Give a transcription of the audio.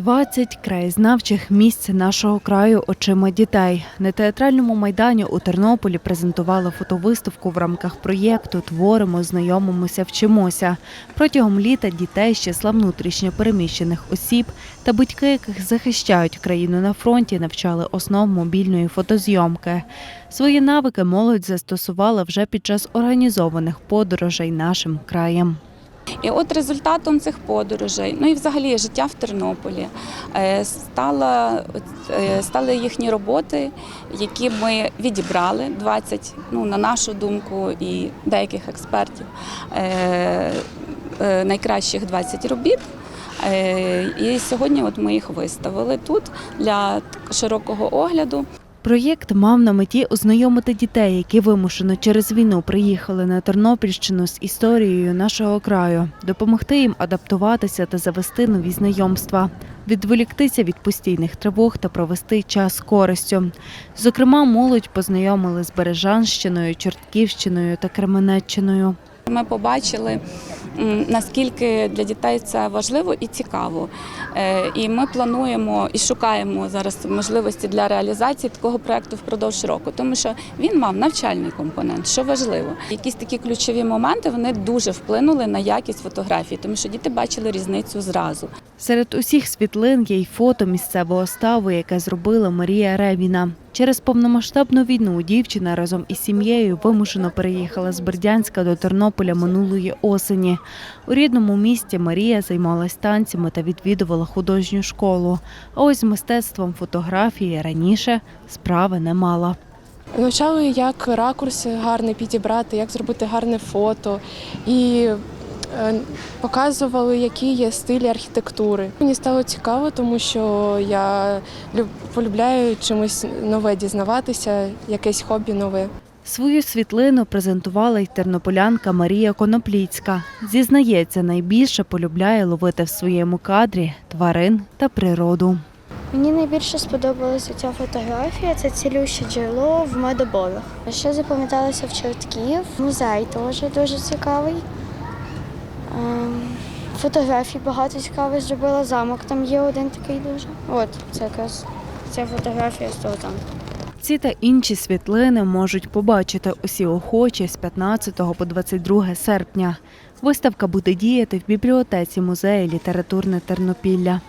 20 краєзнавчих місць нашого краю очима дітей. На театральному майдані у Тернополі презентували фотовиставку в рамках проєкту Творимо, знайомимося, вчимося. Протягом літа дітей з числа внутрішньо переміщених осіб та батьки, яких захищають країну на фронті, навчали основ мобільної фотозйомки. Свої навики молодь застосувала вже під час організованих подорожей нашим краєм. І от результатом цих подорожей, ну і взагалі життя в Тернополі, е, е, стали їхні роботи, які ми відібрали 20, ну на нашу думку, і деяких експертів, е, найкращих 20 робіт. І сьогодні от ми їх виставили тут для широкого огляду. Проєкт мав на меті ознайомити дітей, які вимушено через війну приїхали на Тернопільщину з історією нашого краю, допомогти їм адаптуватися та завести нові знайомства, відволіктися від постійних тривог та провести час користю. Зокрема, молодь познайомили з Бережанщиною, Чортківщиною та Кременеччиною. Ми побачили, наскільки для дітей це важливо і цікаво. Е, І ми плануємо і шукаємо зараз можливості для реалізації такого проекту впродовж року, тому що він мав навчальний компонент, що важливо. Якісь такі ключові моменти вони дуже вплинули на якість фотографій, тому що діти бачили різницю зразу. Серед усіх світлин є й фото місцевого ставу, яке зробила Марія Ревіна. Через повномасштабну війну дівчина разом із сім'єю вимушено переїхала з Бердянська до Тернополя минулої осені. У рідному місті Марія займалась танцями та відвідувала художню школу. А ось з мистецтвом фотографії раніше справи не мала. Навчали, як ракурси гарний підібрати, як зробити гарне фото і показували, які є стилі архітектури. Мені стало цікаво, тому що я полюбляю чимось нове дізнаватися, якесь хобі нове. Свою світлину презентувала й тернополянка Марія Конопліцька. Зізнається, найбільше полюбляє ловити в своєму кадрі тварин та природу. Мені найбільше сподобалася ця фотографія. Це цілюще джерело в медоборах. А Ще запам'яталося в Чортків. Музей теж дуже цікавий. Фотографій багато цікавих зробила. Замок там є один такий дуже. От, це якраз ця фотографія з того там. Ці та інші світлини можуть побачити усі охочі з 15 по 22 серпня. Виставка буде діяти в бібліотеці музею літературне Тернопілля.